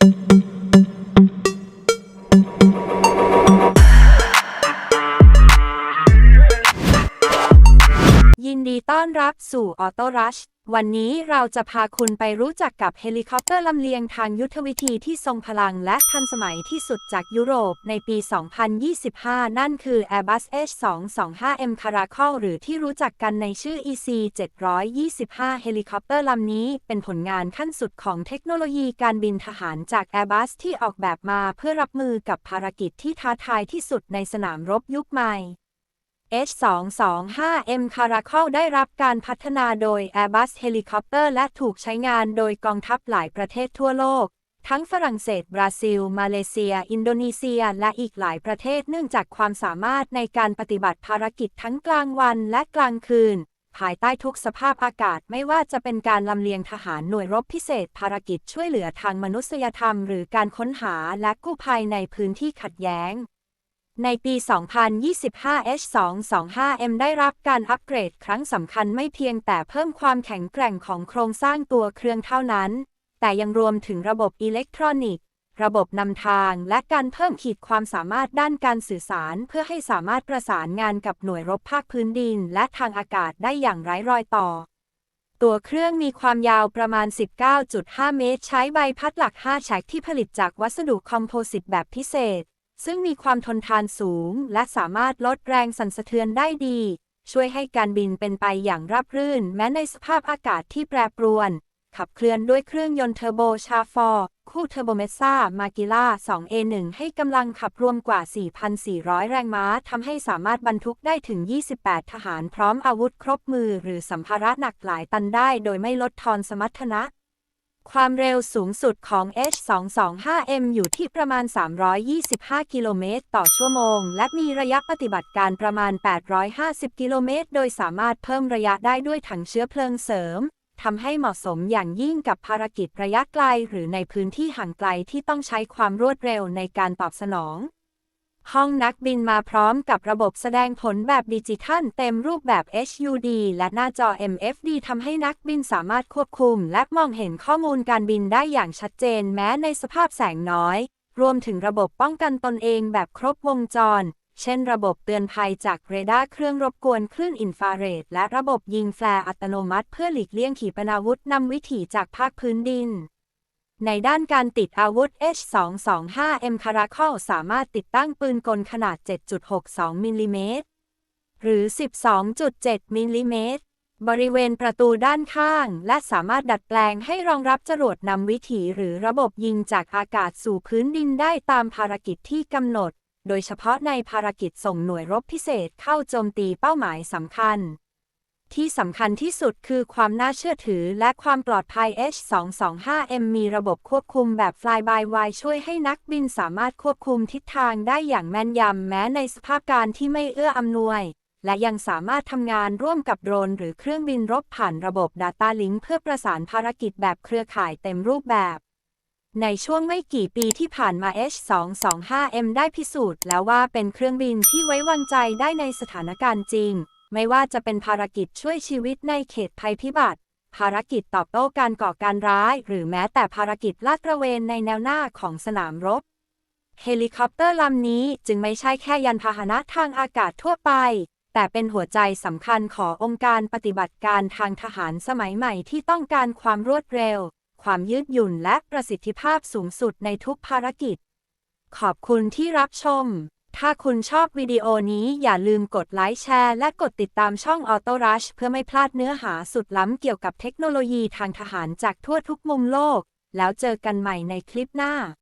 thank you. ยินดีต้อนรับสู่ออโตรัชวันนี้เราจะพาคุณไปรู้จักกับเฮลิคอปเตอร์ลำเลียงทางยุทธวิธีที่ทรงพลังและทันสมัยที่สุดจากยุโรปในปี 2025 นั่นคือ Airbus H225M Caracal หรือที่รู้จักกันในชื่อ EC 725 เฮลิคอปเตอร์ลำนี้เป็นผลงานขั้นสุดของเทคโนโลยีการบินทหารจาก Airbus ที่ออกแบบมาเพื่อรับมือกับภารกิจที่ท้าทายที่สุดในสนามรบยุคใหม่ H225M Caracal ได้รับการพัฒนาโดย Airbus Helicopter และถูกใช้งานโดยกองทัพหลายประเทศทั่วโลก ทั้งฝรั่งเศส บราซิล มาเลเซีย อินโดนีเซีย และอีกหลายประเทศเนื่องจากความสามารถในการปฏิบัติภารกิจทั้งกลางวันและกลางคืน ภายใต้ทุกสภาพอากาศไม่ว่าจะเป็นการลำเลียงทหารหน่วยรบพิเศษภารกิจช่วยเหลือทางมนุษยธรรม หรือการค้นหาและกู้ภัยในพื้นที่ขัดแย้ง ในปี 2025 H225M ได้รับการอัปเกรดครั้งสำคัญไม่เพียงแต่เพิ่มความแข็งแกร่งของโครงสร้างตัวเครื่องเท่านั้น แต่ยังรวมถึงระบบอิเล็กทรอนิกส์ ระบบนำทาง และการเพิ่มขีดความสามารถด้านการสื่อสาร เพื่อให้สามารถประสานงานกับหน่วยรบภาคพื้นดิน และทางอากาศได้อย่างไร้รอยต่อ ตัวเครื่องมีความยาวประมาณ 19.5 เมตร ใช้ใบพัดหลัก 5 แฉกที่ผลิตจากวัสดุคอมโพสิตแบบพิเศษ ซึ่งมีความทนทานสูง และสามารถลดแรงสั่นสะเทือนได้ดี ช่วยให้การบินเป็นไปอย่างราบรื่น แม้ในสภาพอากาศที่แปรปรวน ขับเคลื่อนด้วยเครื่องยนต์เทอร์โบชาฟอร์คู่เทอร์โบเมซ่ามากิล่า 2A1 ให้กำลังขับรวมกว่า 4,400 แรงม้าทำให้สามารถบรรทุกได้ถึง 28 ทหารพร้อมอาวุธครบมือ หรือสัมภาระหนักหลายตันได้โดยไม่ลดทอนสมรรถนะ ความเร็วสูงสุดของ H225M อยู่ที่ประมาณ 325 กิโลเมตรต่อชั่วโมง และมีระยะปฏิบัติการประมาณ 850 กิโลเมตร โดยสามารถเพิ่มระยะได้ด้วยถังเชื้อเพลิงเสริมทำให้เหมาะสมอย่างยิ่งกับภารกิจระยะไกล หรือในพื้นที่ห่างไกลที่ต้องใช้ความรวดเร็วในการตอบสนอง ห้องนักบินมาพร้อมกับระบบแสดงผลแบบดิจิทัลเต็มรูปแบบ HUD และหน้าจอ MFD ทำให้นักบินสามารถควบคุม และมองเห็นข้อมูลการบินได้อย่างชัดเจนแม้ในสภาพแสงน้อย รวมถึงระบบป้องกันตนเองแบบครบวงจร เช่นระบบเตือนภัยจากเรดาร์เครื่องรบกวนคลื่นอินฟราเรดและระบบยิงแฟร์อัตโนมัติ เพื่อหลีกเลี่ยงขีปนาวุธนำวิถีจากภาคพื้นดิน ในด้านการติดอาวุธ H225M Caracal สามารถติดตั้งปืนกลขนาด 7.62 มิลลิเมตร หรือ 12.7 มิลลิเมตร บริเวณประตูด้านข้าง และสามารถดัดแปลงให้รองรับจรวดนำวิถีหรือระบบยิงจากอากาศสู่พื้นดินได้ตามภารกิจที่กำหนด โดยเฉพาะในภารกิจส่งหน่วยรบพิเศษเข้าโจมตีเป้าหมายสำคัญ ที่สำคัญที่สุดคือความน่าเชื่อถือและความปลอดภัย H225M มีระบบควบคุมแบบ Fly by Wire ช่วยให้นักบินสามารถควบคุมทิศทางได้อย่างแม่นยำแม้ในสภาพการที่ไม่เอื้ออำนวย และยังสามารถทำงานร่วมกับโดรนหรือเครื่องบินรบผ่านระบบ Data Link เพื่อประสานภารกิจแบบเครือข่ายเต็มรูปแบบในช่วงไม่กี่ปีที่ผ่านมา H225M ได้พิสูจน์แล้วว่าเป็นเครื่องบินที่ไว้วางใจได้ในสถานการณ์จริง ไม่ว่าจะเป็นภารกิจช่วยชีวิตในเขตภัยพิบัติ ภารกิจตอบโต้การก่อการร้าย หรือแม้แต่ภารกิจลาดตระเวนในแนวหน้าของสนามรบ เฮลิคอปเตอร์ลำนี้จึงไม่ใช่แค่ยานพาหนะทางอากาศทั่วไป แต่เป็นหัวใจสำคัญขององค์การปฏิบัติการทางทหารสมัยใหม่ที่ต้องการความรวดเร็ว ความยืดหยุ่นและประสิทธิภาพสูงสุดในทุกภารกิจ ขอบคุณที่รับชม ถ้าคุณชอบวิดีโอนี้อย่าลืมกดไลค์แชร์ และกดติดตามช่อง Auto Rush เพื่อไม่พลาดเนื้อหาสุดล้ำเกี่ยวกับเทคโนโลยีทางทหารจากทั่วทุกมุมโลก แล้วเจอกันใหม่ในคลิปหน้า